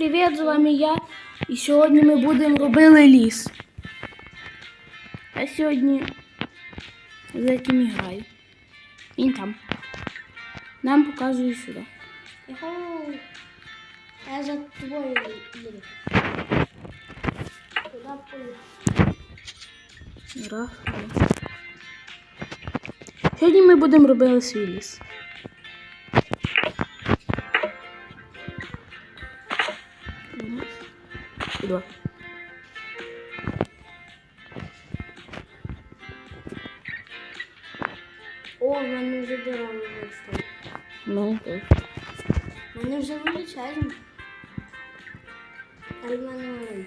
привіт! З вами я. І сьогодні ми будемо робити ліс. Я сьогодні за ким граю. Він там. Нам показує сюди. Я за тобою їду. Сьогодні ми будемо робити свій ліс. Два. О, в мене вже дерева виросли. Ну, так. В мене вже величезні. Але в мене маленькі.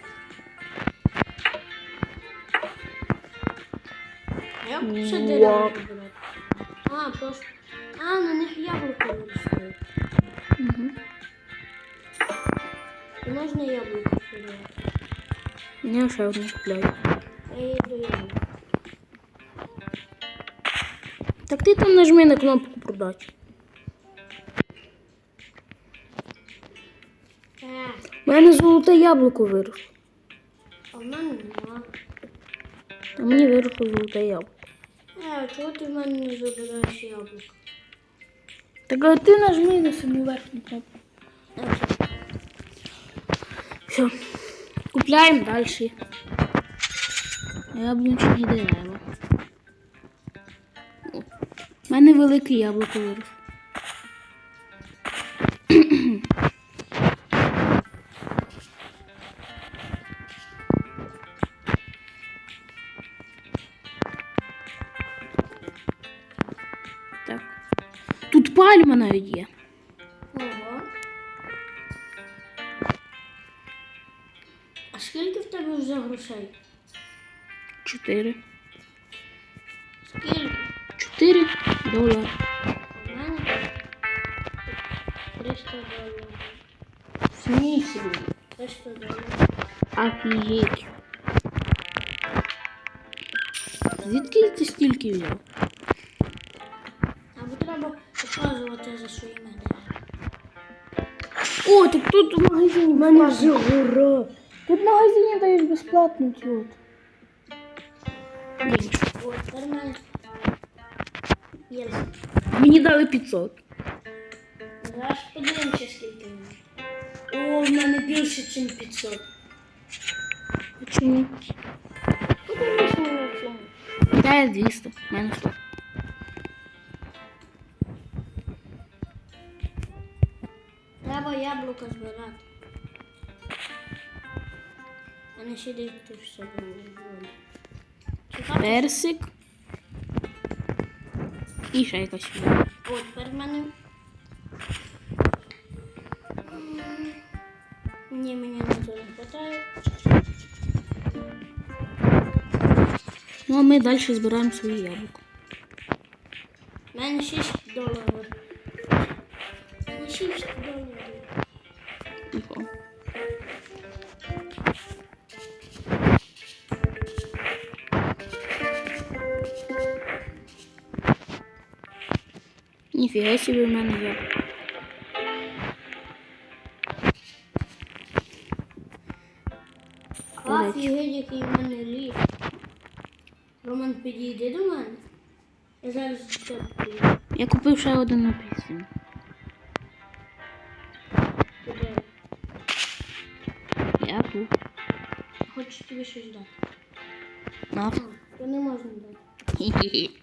А як ще Вау. дерева вибирати? А, просто. А, на них яблуко виростають. Угу. Можна яблуко вибирати. Я ще одну купляю. Так ти там нажми на кнопку продати. У мене золоте яблуко виросло. а в мене нема. А мені виросло золоте яблуко. Е, а чого ти в мене не забираєш яблуко? Так а ти нажми на саму верхню кнопку. Все. Купляємо далі. Яблучні дерева. У мене велике яблуко виросло. Так. Тут пальма навіть є. Вже грошей? Чотири. Скільки? Чотири долари. У мене 300 доларів. Смісі. 300 доларів. Офігеть. Звідки ти стільки взяв? Або треба показувати за своїми деревами. О, так тут в магазині в мене вже гора. Тут в магазині дають безплатно тіот. От, тепер в мене є. Мені дали 500. Зараз подивимося, скільки в мене. О, в мене більше, ніж 500. Чому? Подивимося на цьому. Дай 200. В мене 100. Треба яблуко збирати. А не сидить тут все. Чекати. Персик. І ще якась. О, тепер в мене. Ні, мені на не вистачає. Ну а ми далі збираємо свої яблуко. У мене 6 доларів. Ніфіга собі в мене є. Офігеть, який в мене ліс. Роман, підійди до мене. Я зараз до тебе. Я купив ще один апельсин. Я тут. Хочу тобі щось дати. На. То не можна дати. Хі-хі-хі.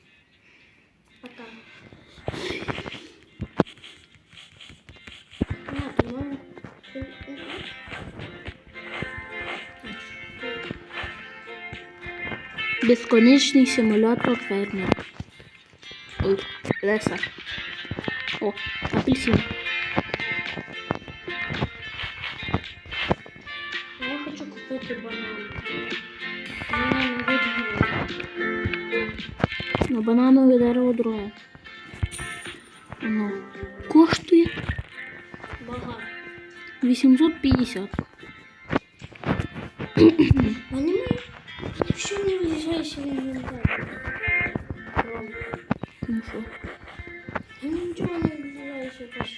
Безконечний симулятор фермера. Ой, леса. О, апельсин. Я хочу купити банан. Банан видно. Ну, бананове дерево друге. Воно коштує Багато. 850. Якщо не виїжджаєш в інвентар. Ну що? Я нічого не виїжджаєш якось.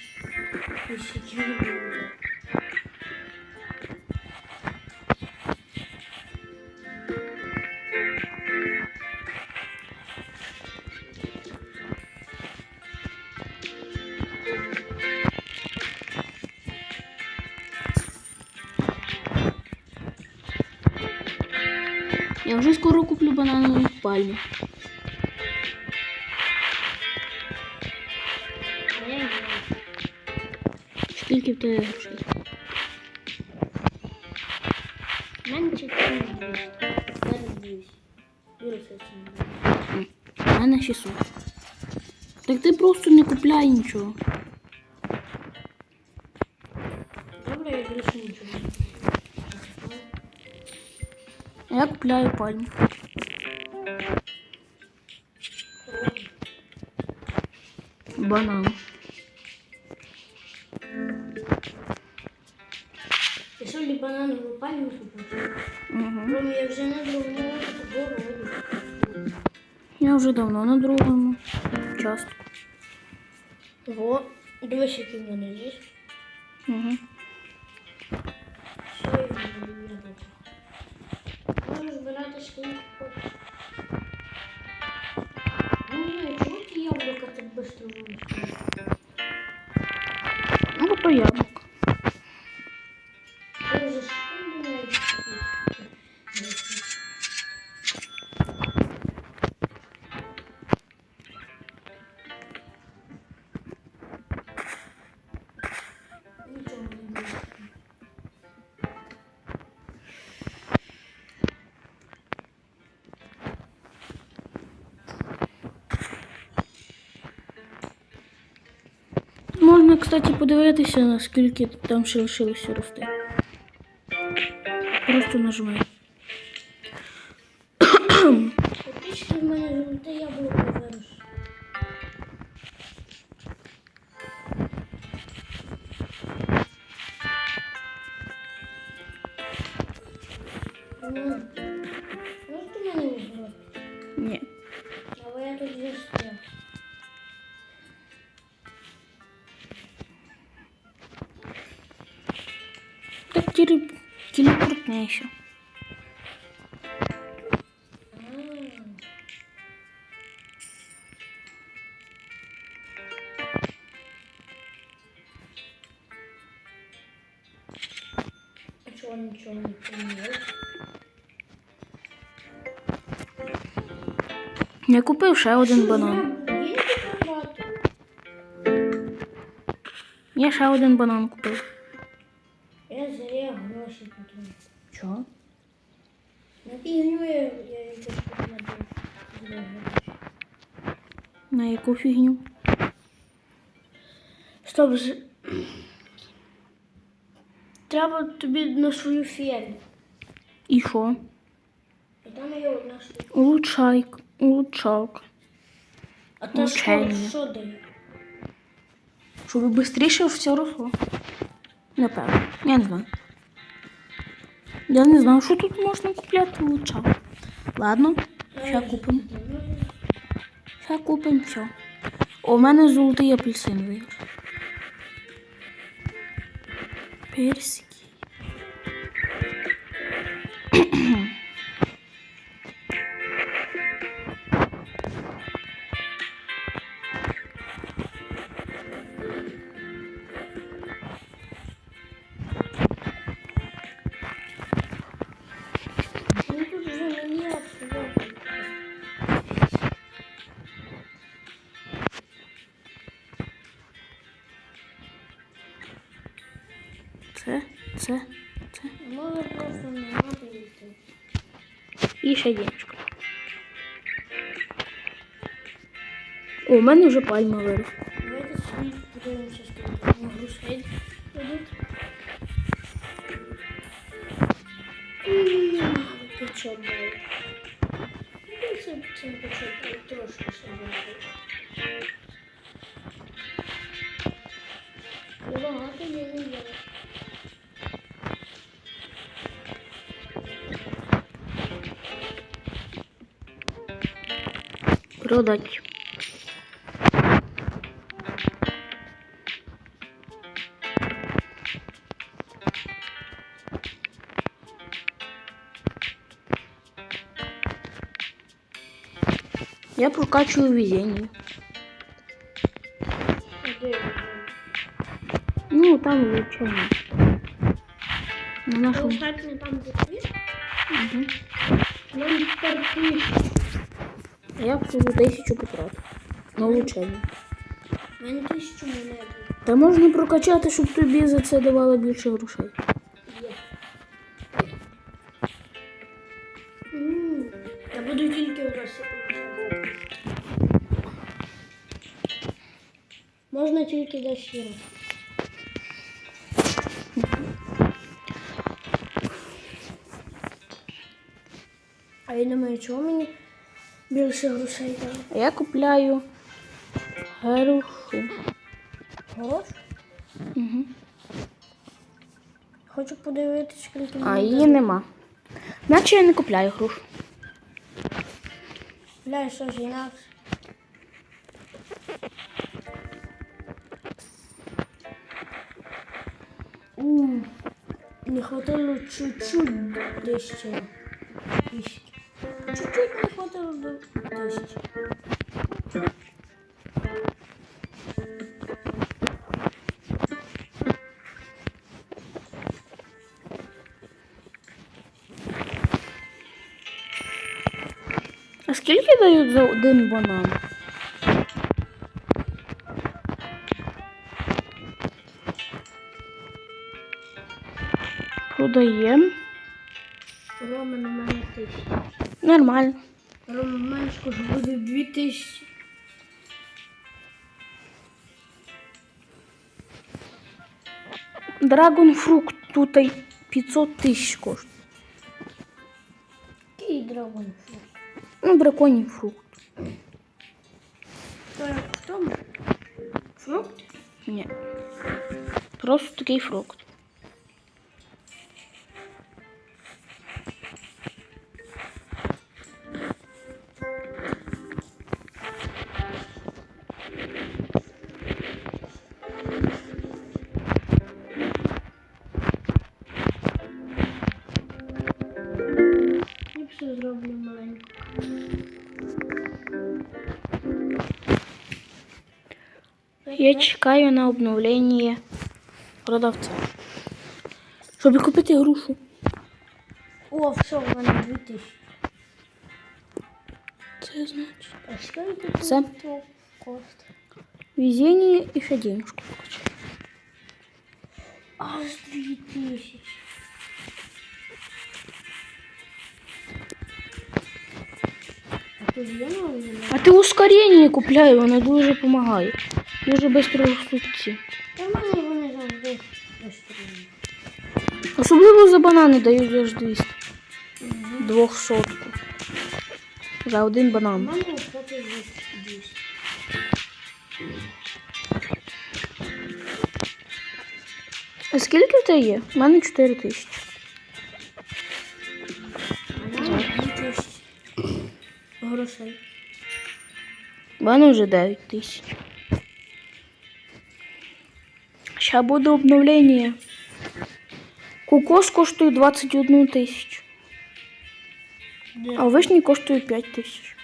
Знаю. Скільки в тебе грошей? Мене 4 200. Зараз дивись. Юра. У мене 600. Так ти просто не купляй нічого. Добре, я більше нічого. Я купляю пальму. Банан. Ти що, ли бананову пальму купив? Угу. Ром, я вже не думала, що городу. Я вже давно на другому частку. Во, дивись, який в мене є. Угу. Що я буду робити? Можеш збирати скільки кстати, подивитися, наскільки там ще лишилося рости. Просто нажимаю. Трішки в мене золоте яблуко А чого нічого не поміняв? Я купив ще один банан. Я ще один банан купив. Я зря гроші потратив. Чого? На фігню я, якось потратив. На яку фігню? Стоп, з... Треба тобі на свою ферму. І що? І там є одна штука. Улучшайк. Улучшалка. А та школа Учення. що дає? Щоб швидше все росло. Напевно. Я не знаю. Я не знаю, що тут можна купляти луча. Ладно, ще купимо. Ще купимо все. У мене золотий апельсин виграв. Персики. Ще. О, у мене вже пальма вирос. Давайте собі подивимося, скільки грошей дадуть. М, 500 дали. Ну, це це 500 дали, трошки ще дали. Продать. Я прокачиваю везение. Ну, там улучшение. На нашем... Остатнє я тисячу потратив. На влучення. У мене тисячу монет. Та можна прокачати, щоб тобі за це давало більше грошей. Є. Я буду тільки розсипати. Можна тільки до щиро. А я думаю, чого мені більше грошей дали? А я купляю грушу. Грош? Угу. Хочу подивитися, скільки А її дали. нема. Наче я не купляю грушу. Бля, що ж інакше. Не хватило чуть-чуть. Тисячі. Чуть-чуть не хватило до тисячі. А скільки дають за один банан? Продаємо. Рома на мене тисяча. Нормально. Рома меншку ж буде дві тисячі. Драгон фрукт тут й 500 тисяч коштує. Який драгон фрукт? Ну, драконій фрукт. То як в тому? Фрукт? Ні. Просто такий фрукт. Я чекаю на обновлення продавця. Щоб купити грушу. О, все, в мене дві тисячі. Це значить. А скільки Це? тут коштує? Везіння і ще денежку покачаю. Аж дві тисячі. А тут є нові? А ти ускорення купляй, воно дуже допомагає. Дуже швидко ці. Та в мене вони завжди розстріляні. Особливо за банани дають аж 200. Двохсотку. За один банан. мене кстати, 200. А скільки в тебе є? У мене 4 тисячі. А мене тисячі. Грошей. У мене вже 9 тисяч. Ще буде обновлення. Кокос коштує 21 тисячу, а вишні коштує 5 тисяч.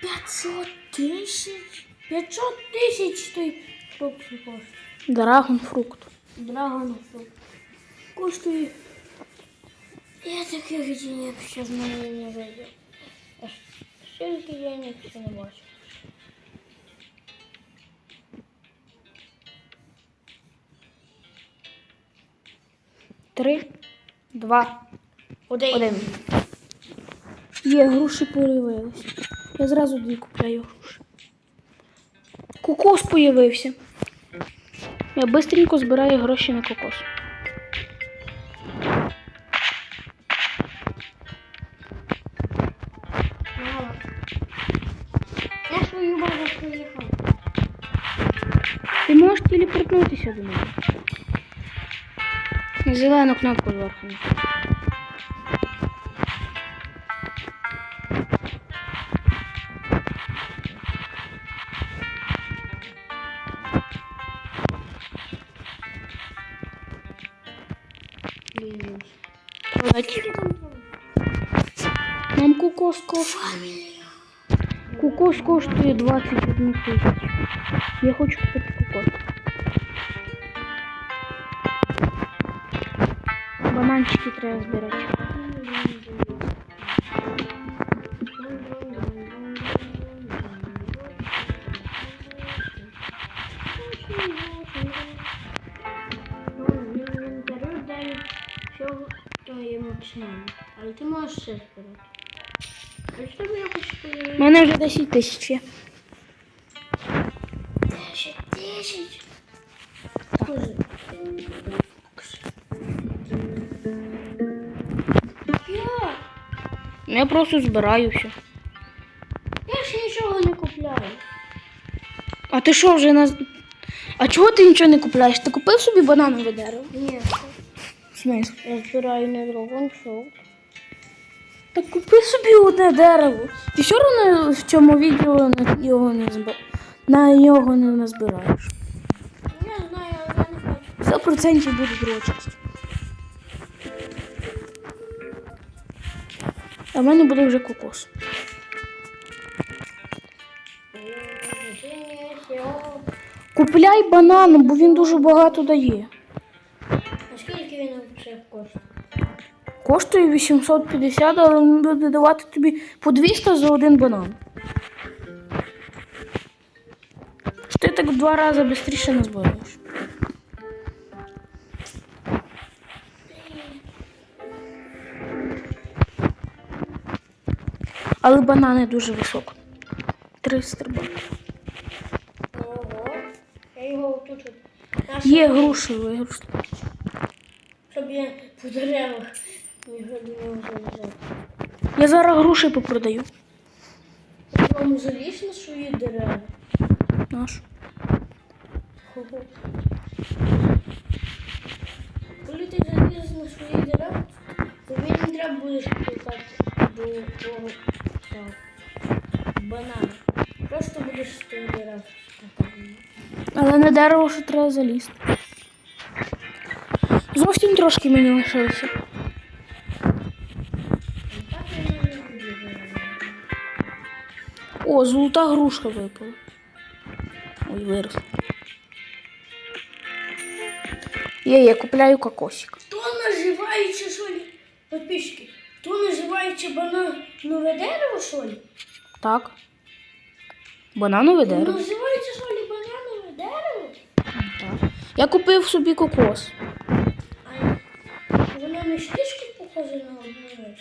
500 тисяч? 500 тисяч той фрукт коштує. Драгон фрукт. Драгон фрукт. Коштує. Я таких денег ще з мене не видів. А Скільки денег ще не бачу. Три, два, Один. один. Є, груші появилися. Я зразу дві купляю груші. Кокос появився. Я швидко збираю гроші на кокос. Я свою базу приїхав. Ти можеш телепортнутися до мене. Зелену кнопку зверху. Нам кокос коштує. Кокос коштує 21 тисячу. Я хочу купити кокос. Все збирати. А що тобі якось У подивитися? мене вже 10 тисяч Я просто збираю все. я ж нічого не купляю. А ти що вже нас. А чого ти нічого не купляєш? Ти купив собі бананове дерево? Ні, В смислі? я збираю на другому шоу. Так купи собі одне дерево. Ти все одно в цьому відео на його не зб... на нього не назбираєш. Я знаю, але я не хочу. Сто процентів буде друга частина. А в мене буде вже кокос. Купляй банану, бо він дуже багато дає. А скільки він вже коштує? Коштує 850, але він буде давати тобі по 200 за один банан. Що ти так в два рази швидше назбираєш. Але банани дуже високо. 300 баксів. Ого. Я його тут. Є груші виросли. Щоб я по деревах його не можу. Я зараз груші попродаю. Вам заліз на свої дерева. Наш. Коли ти залізеш на свої дерева, тобі не треба буде шукати до того так, банана. Просто будеш з тих дерев. Але на дерево ще треба залізти. Зовсім трошки мені лишилося. Я. О, золота грушка випала. Ой, виросла. Є, я купляю кокосик. То називається що ли? Подписчики, то називається бананове дерево, що ли? Так. Бананове дерево. Називається що ли бананове дерево? Так. Я купив собі кокос. А воно не слишком похоже на одну річ.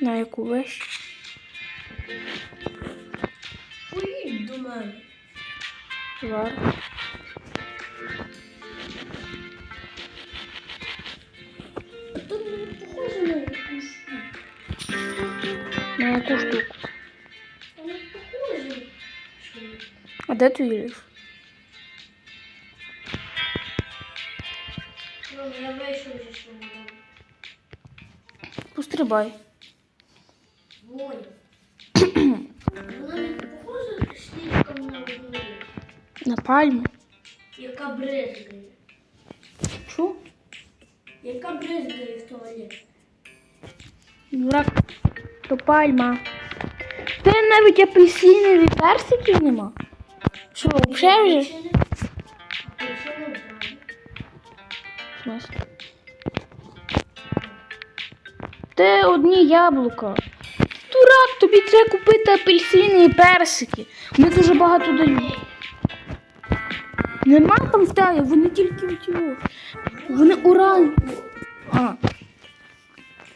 На яку вещь? Поїдь до мене. Зараз. На яку штуку? Воно похоже. Що ли? А де твій ліс? Ладно, я вийшов вже свого дому. Пострибай. Воня. Вона не похожа слишком на одну річ. На пальму. Яка бризгає. Що? Яка бризгає в туалет. Дурак. То пальма. Ти навіть апельсинові персиків нема. Що, взагалі вже? Те одні яблука. Дурак, тобі треба купити апельсини і персики. Вони дуже багато дають. Нема там в тебе, вони тільки в цього. Вони уран. А.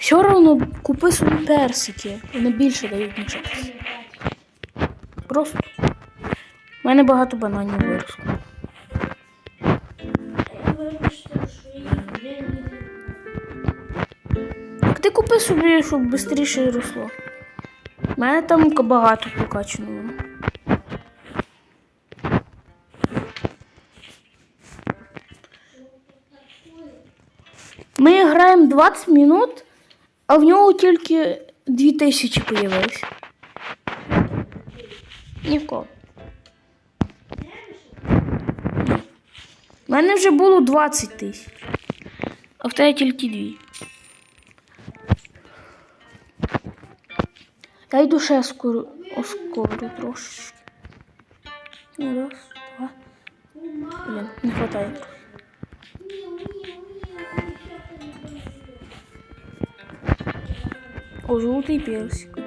Все одно купи собі персики. Вони більше дають, ніж. Просто. У мене багато бананів виросло. Так ти купи собі, щоб швидше росло. У мене там багато покачаного. Ми граємо 20 минут, а в нього тільки 2000 появилось. Ні в. У мене вже було 20 тисяч, а в тебе тільки 2. Я йду ще скоро, ускорю трошечки. Ну, Раз, два. Блін, не хватає. О, жовтий персик.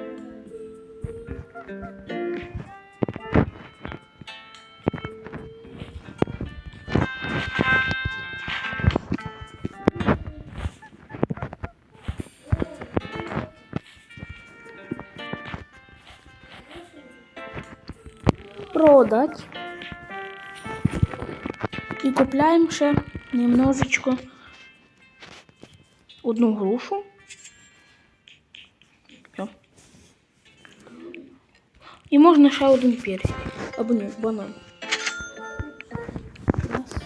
Продать. І купляємо ще немножечко одну грушу. Можна ще один персик. Або ні, банан. Раз.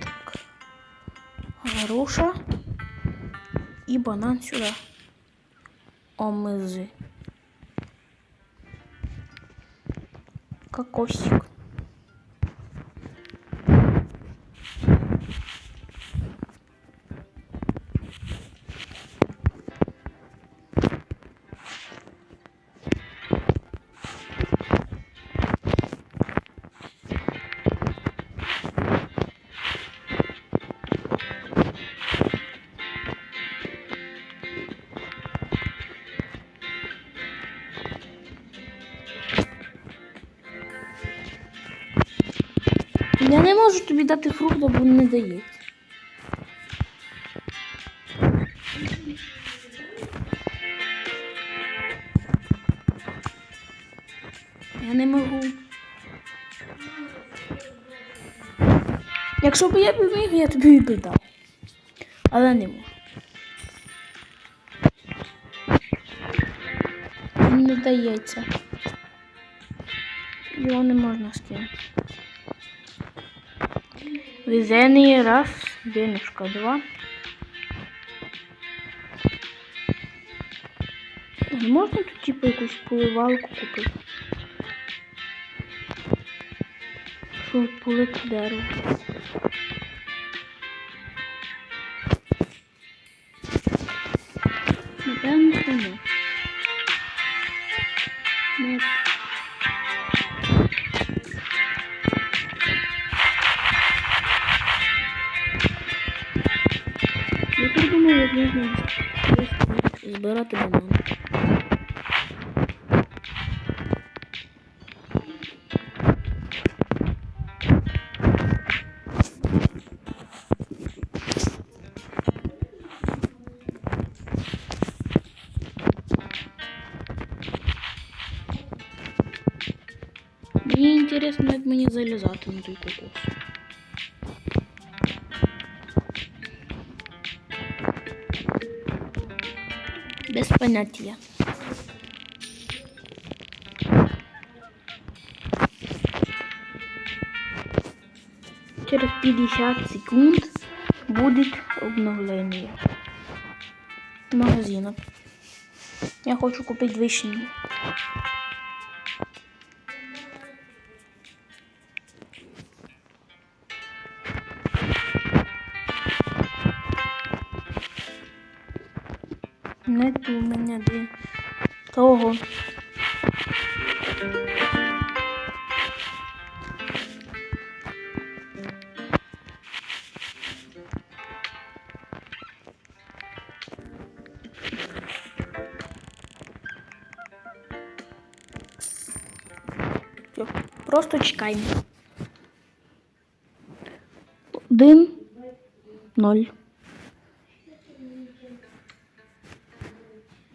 Так. Груша і банан сюди. Омизи. Кокосик. Не можу тобі дати фрукт, бо не дається. Я не можу. Якщо б я б міг, я тобі б дав. Але не можу. Не дається. Його не можна скинути. Везение раз, денежка два. Можна тут типу якусь поливалку купити? Щоб полити дерево. Збирати банани. Мені інтересно, як мені залізати на той кокос. Поняття. Через 50 секунд будет обновлення магазина. Я хочу купить вишню. Просто чекаємо. Один, ноль.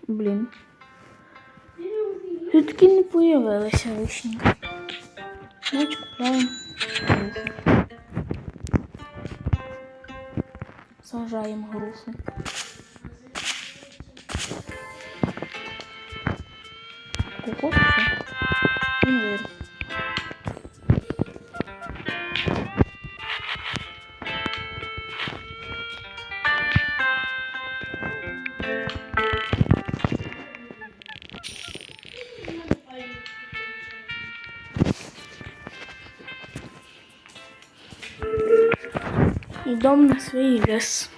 Блін. Все-таки не появилася вишенька. Значить, купляємо. Сажаємо грушу. Кокос все. Інвир. Йдемо на свій ліс.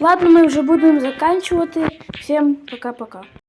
Ладно, ми вже будемо заканчувати. Всім пока-пока.